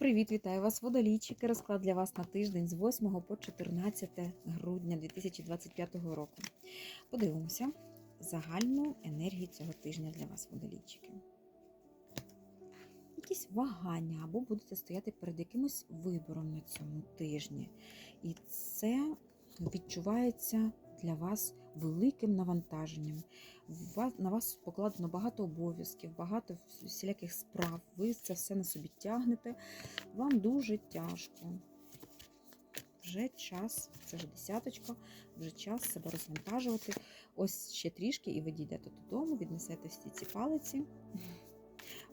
Привіт, вітаю вас, водолійчики. Розклад для вас на тиждень з 8 по 14 грудня 2025 року. Подивимося загальну енергію цього тижня для вас, водолійчики. Якісь вагання або будете стояти перед якимось вибором на цьому тижні. І це відчувається для вас великим навантаженням. На вас покладено багато обов'язків, багато всіляких справ. Ви це все на собі тягнете. Вам дуже тяжко. Вже час, це вже десяточка, вже час себе розвантажувати. Ось ще трішки, і ви дійдете додому, віднесете всі ці палиці.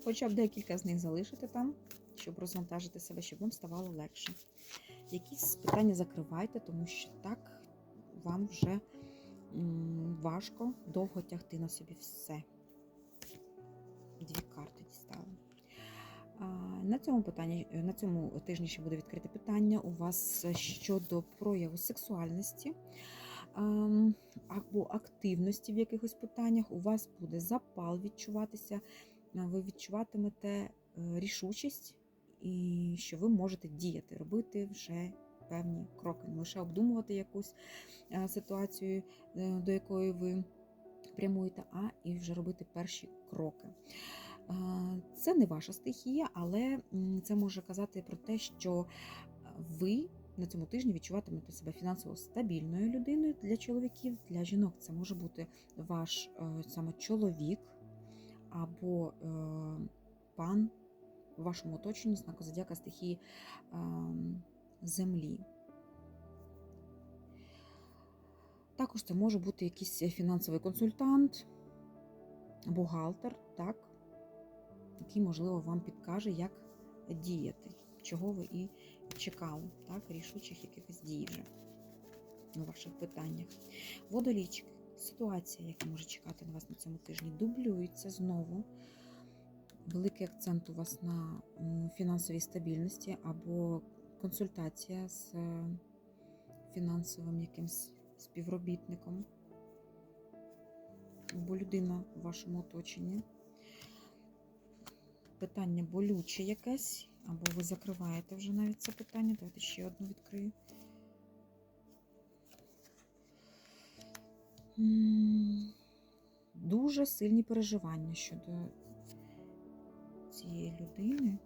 Хоча б декілька з них залишите там, щоб розвантажити себе, щоб вам ставало легше. Якісь питання закривайте, тому що так вам вже важко довго тягти на собі все. Дві карти дістали. На цьому питанні, на цьому тижні ще буде відкрите питання у вас щодо прояву сексуальності або активності в якихось питаннях. У вас буде запал відчуватися, ви відчуватимете е, рішучість і що ви можете діяти, робити вже певні кроки, не лише обдумувати якусь е, ситуацію, е, до якої ви прямуєте, а і вже робити перші кроки. Е, Це не ваша стихія, але це може казати про те, що ви на цьому тижні відчуватимете себе фінансово стабільною людиною для чоловіків, для жінок. Це може бути ваш саме чоловік або пан в вашому оточенні знаку зодіака стихії е, землі. Також це може бути якийсь фінансовий консультант, бухгалтер, так, який, можливо, вам підкаже, як діяти, чого ви і чекали, так, рішучих якихось дій вже у ваших питаннях. Водолічки, ситуація, яка може чекати на вас на цьому тижні, дублюється знову. Великий акцент у вас на фінансовій стабільності або консультація з е, фінансовим якимсь співробітником, або людина в вашому оточенні. Питання болюче якесь, або ви закриваєте вже навіть це питання. Давайте ще одну відкрию. Дуже сильні переживання щодо цієї людини.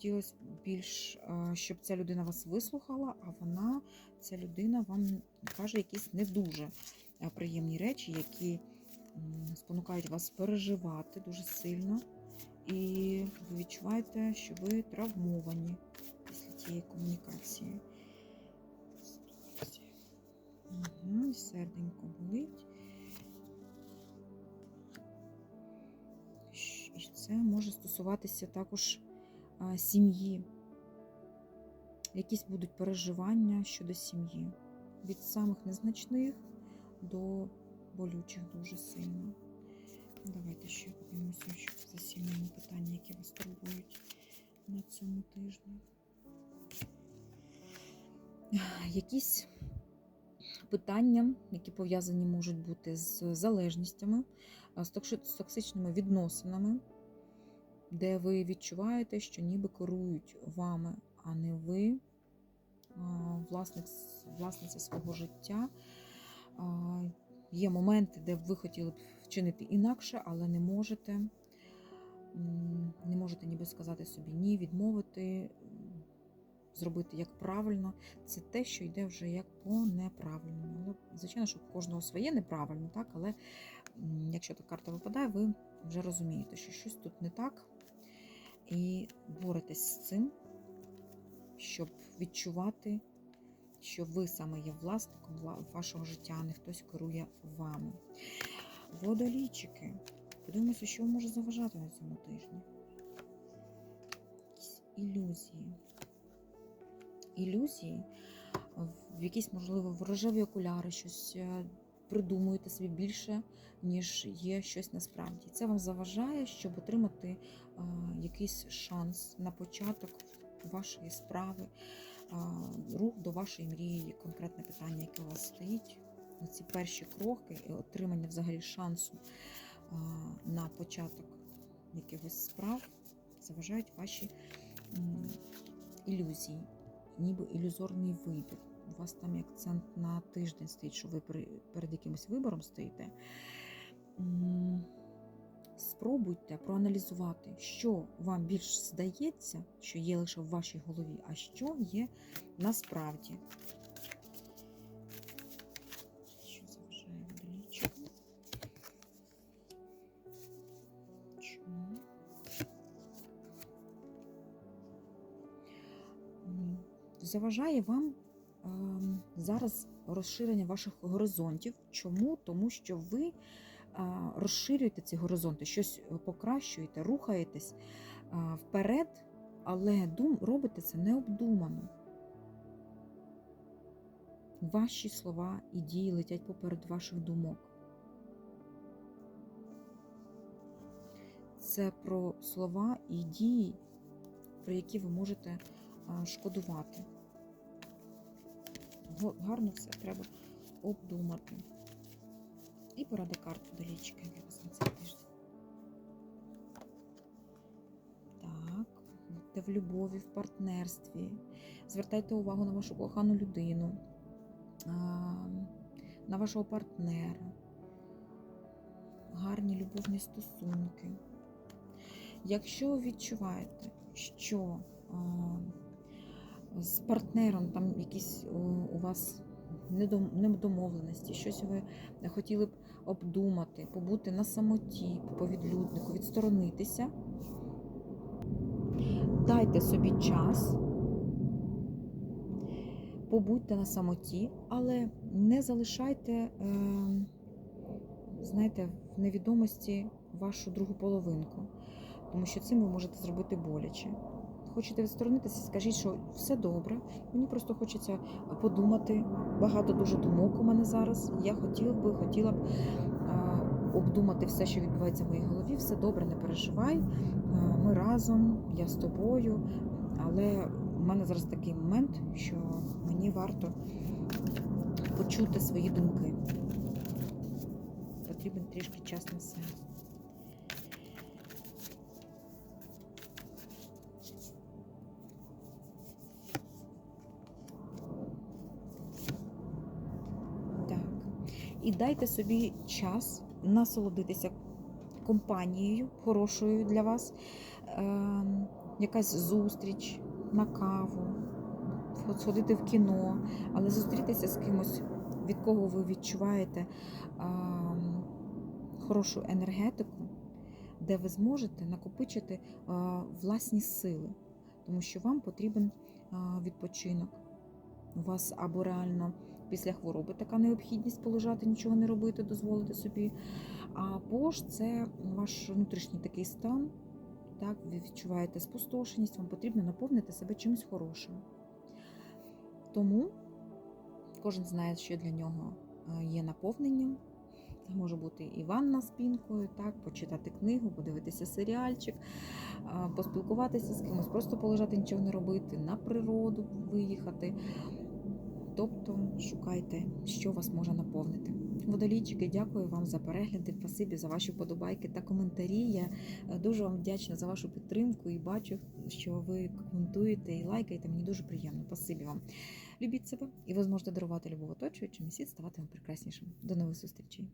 Хотілося більш, е, щоб ця людина вас вислухала, а вона, ця людина, вам каже якісь не дуже е, приємні речі, які спонукають вас переживати дуже сильно. І ви відчуваєте, що ви травмовані після тієї комунікації. Угу, серденько болить. І це може стосуватися також сім'ї. Якісь будуть переживання щодо сім'ї. Від самих незначних до болючих дуже сильно. Давайте ще подивимося, що це сімейні питання, які вас турбують на цьому тижні. Якісь питання, які пов'язані можуть бути з залежністями, з токсичними відносинами, де ви відчуваєте, що ніби керують вами, а не ви власник, власниця свого життя. Є моменти, де ви хотіли б вчинити інакше, але не можете. Не можете ніби сказати собі ні, відмовити, зробити як правильно. Це те, що йде вже як по неправильному. Але, звичайно, що кожного своє неправильно, так? але якщо та карта випадає, ви вже розумієте, що щось тут не так. І боретесь з цим, щоб відчувати, що ви саме є власником вашого життя, а не хтось керує вами. Водолійчики. Подивимося, що може заважати на цьому тижні. Якісь ілюзії. Ілюзії, в якісь, можливо, в рожеві окуляри, щось е, придумуєте собі більше, ніж є щось насправді. Це вам заважає, щоб отримати якийсь шанс на початок вашої справи, рух до вашої мрії, конкретне питання, яке у вас стоїть. Ці перші кроки і отримання взагалі шансу на початок якихось справ. Заважають ваші ілюзії, ніби ілюзорний вибір. У вас там акцент на тиждень стоїть, що ви перед якимось вибором стоїте. Спробуйте проаналізувати, що вам більш здається, що є лише в вашій голові, а що є насправді. Що заважає водолійчику? Чому? Заважає вам зараз розширення ваших горизонтів. Чому? Тому що ви розширюєте ці горизонти, щось е, покращуєте, рухаєтесь вперед, але дум, робите це необдумано. Ваші слова і дії летять поперед ваших думок. Це про слова і дії, про які ви можете шкодувати. Гарно все треба обдумати. І поради карт долічки для вас на цей тиждень. Так, будьте в любові, в партнерстві. Звертайте увагу на вашу кохану людину, на вашого партнера. Гарні любовні стосунки. Якщо ви відчуваєте, що з партнером там якісь у, вас недомовленості, щось ви хотіли б обдумати, побути на самоті, по відлюднику, відсторонитися. Дайте собі час, побудьте на самоті, але не залишайте, е, знаєте, в невідомості вашу другу половинку, тому що цим ви можете зробити боляче. Хочете відсторонитися, скажіть, що все добре. Мені просто хочеться подумати. Багато дуже думок у мене зараз. Я хотів би, хотіла б обдумати все, що відбувається в моїй голові. Все добре, не переживай. Ми разом, я з тобою. Але у мене зараз такий момент, що мені варто почути свої думки. Потрібен трішки час на себе. І дайте собі час насолодитися компанією хорошою для вас. Ем, якась зустріч на каву, сходити в кіно, але зустрітися з кимось, від кого ви відчуваєте ем, хорошу енергетику, де ви зможете накопичити е, власні сили, тому що вам потрібен е, відпочинок. У вас або реально після хвороби така необхідність полежати, нічого не робити, дозволити собі. Або ж це ваш внутрішній такий стан, так, ви відчуваєте спустошеність, вам потрібно наповнити себе чимось хорошим. Тому кожен знає, що для нього е, є наповненням. Це може бути і ванна з пінкою, так, почитати книгу, подивитися серіальчик, поспілкуватися з кимось, просто полежати, нічого не робити, на природу виїхати. Тобто шукайте, що вас може наповнити. Водолійчики, дякую вам за перегляди, спасибі за ваші вподобайки та коментарі. Я е, дуже вам вдячна за вашу підтримку і бачу, що ви коментуєте і лайкаєте. Мені дуже приємно. Спасибі вам. Любіть себе, і ви зможете дарувати любов оточуючим, і світ ставати вам прекраснішим. До нових зустрічей.